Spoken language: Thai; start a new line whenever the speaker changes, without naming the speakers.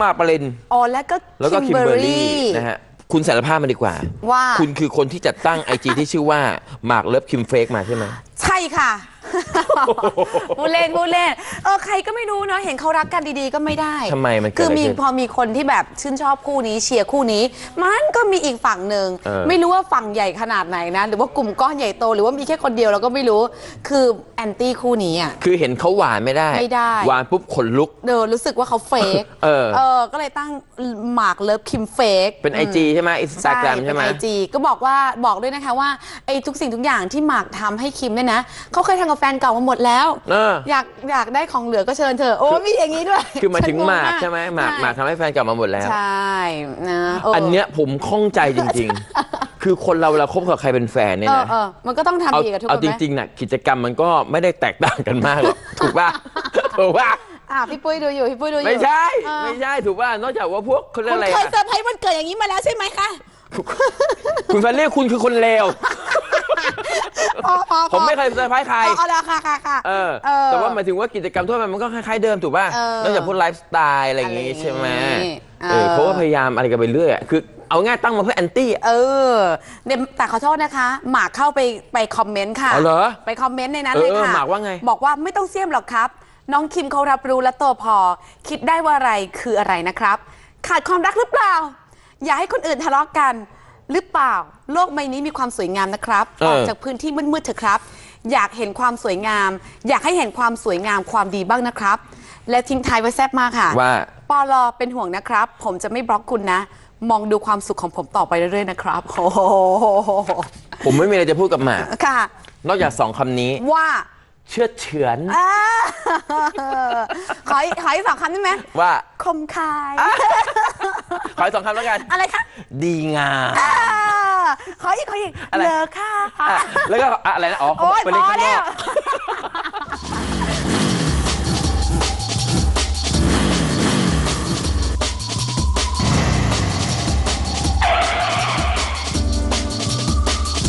หมากปริน
อ๋อแล้วก็
แล้วก็คิมเบอร์รี่นะฮะคุณสารภาพมาดีกว่า
ว่า
คุณคือคนที่จัดตั้งไอจีที่ชื่อว่าหมากเลิฟคิมเฟกมาใช่ไหม
ใช่ค่ะ พูดเล่นพูดเล่นเออใครก็ไม่รู้เนาะเห็นเขารักกันดีๆก็ไม่ได้
ทำไมมันเกิด
คือ
อะไร
มี
ขึ้น
พอมีคนที่แบบชื่นชอบคู่นี้เชียร์คู่นี้ มันก็มีอีกฝั่งหนึ่ง
เออ
ไม่รู้ว่าฝั่งใหญ่ขนาดไหนนะ หรือว่ากลุ่มก้อนใหญ่โตหรือว่ามีแค่คนเดียวเราก็ไม่รู้ คือแอนตี้คู่นี้อะ
คือเห็นเขาหวานไม่ได้
ไม่ได้
หวานปุ๊บขนลุก
เดอรู้สึกว่าเขาเฟก
เออ
ก็เลยตั้งหมากเลิฟคิมเฟก
เป็นไอจีใช่ไหมอินสตาแกรมใช่ไหม
ไอจีก็บอกว่าบอกด้วยนะคะว่าไอ้ทุกสิ่งทุกอย่างที่หมากทำให้คิมเนี่ยนะเขาเคยทำกับแฟนเก่ามาหมดแล้ว
เออ
อยากอยากได้ของเหลือก็เชิญเถอะโอ้มีอย่างนี้ด้วย
คือหมายถึง
ฉัน
หมาก
ก
ใช่ไหมหมากหมากทำให้แฟนกลับมาหมดแล้ว
ใช่นะเอั
นเนี้ยผมข้องใจจริง ๆ คือคนเราเวลาคบกับใครเป็นแฟนเนี่ย
เออ
นะ
เออมันก็ต้องทำ
เอา
ดีกับทุกค
เอา
น
จ
ไหม
ริงๆนะกิจกรรมมันก็ไม่ได้แตกต่างกันมากหรอกถูกป่ะถูกป่ะ
อะพี่ปุ้ยดูอยู่พี่ปุ้ยดูอยู่
ไม่ใช่
เออ
ไม่ใช่ถูกป่ะนอกจากว่าพวกเขาเรีย
คุ
ก
ณ
อะไร
เคย
อะ
เซอร์ไพรส์วันเกิดอย่างนี้มาแล้วใช่ไหมคะ
คุณแฟนเรียกคุณคือคนเลว
พ อพอพอ
ผมไม่เคยเซอร์ไพรส์ใคร
เอาเอาละค่ะค่ะค่ะ
เออ
เออ
แต่ว่าหมายถึงว่ากิจกรรมทั่วไปมันก็คล้ายๆเดิมถูกป่ะ
เออ
นอกจากพวกไลฟ์สไตล์อะไรอย่างงี้
อะไรอย่างงี้
ใช่ไหม
เออ
เออ เขาก็พยายามอะไรกันไปเรื่อยอะคือเอาง่ายตั้งมาเพื่อแอนตี้อะ
เออเนี่ยแต่ขอโทษนะคะ หมากเข้าไปไปคอมเมนต์ค่ะ
อ๋อเหรอ
ไปคอมเมนต์ในนั้น
เออ
เลยค่ะ
หมากว่าไง
บอกว่าไม่ต้องเสี่ยมหรอกครับ น้องคิมเขารับรู้และโตพอ คิดได้ว่าอะไรคืออะไรนะครับ ขาดความรักหรือเปล่า อย่าให้คนอื่นทะเลาะกัน หรือเปล่า โลกใบนี้มีความสวยงามนะครับ
เออ
ออกจากพื้นที่มืดๆเถอะครับ อยากเห็นความสวยงาม อยากให้เห็นความสวยงามความดีบ้างนะครับ และทิ้งท้ายไว้แซ่บมากค่ะ
ว่า
ปอลอเป็นห่วงนะครับ ผมจะไม่บล็อกคุณนะ มองดูความสุขของผมต่อไปเรื่อยๆนะครับโอ้โห
ผมไม่มีอะไรจะพูดกับหมาก
ค่ะ
นอกจากสองคำนี้
ว่า
เชื่อดเฉือน
อ่าขออีกขออีกสองคำได้ไหม
ว่า
คมคาย
ขออีกสองคำแล้วกัน
อะไรคะ
ดีงาม
อ่า ขออีกขออีก
อะไร
เลอค่ะ
อะ แล้วก็อะอะไรนะ อ๋อเขา
โอ๊ย
ไปเล่น
พอ
ข้างน
แล้
อ
ว
ก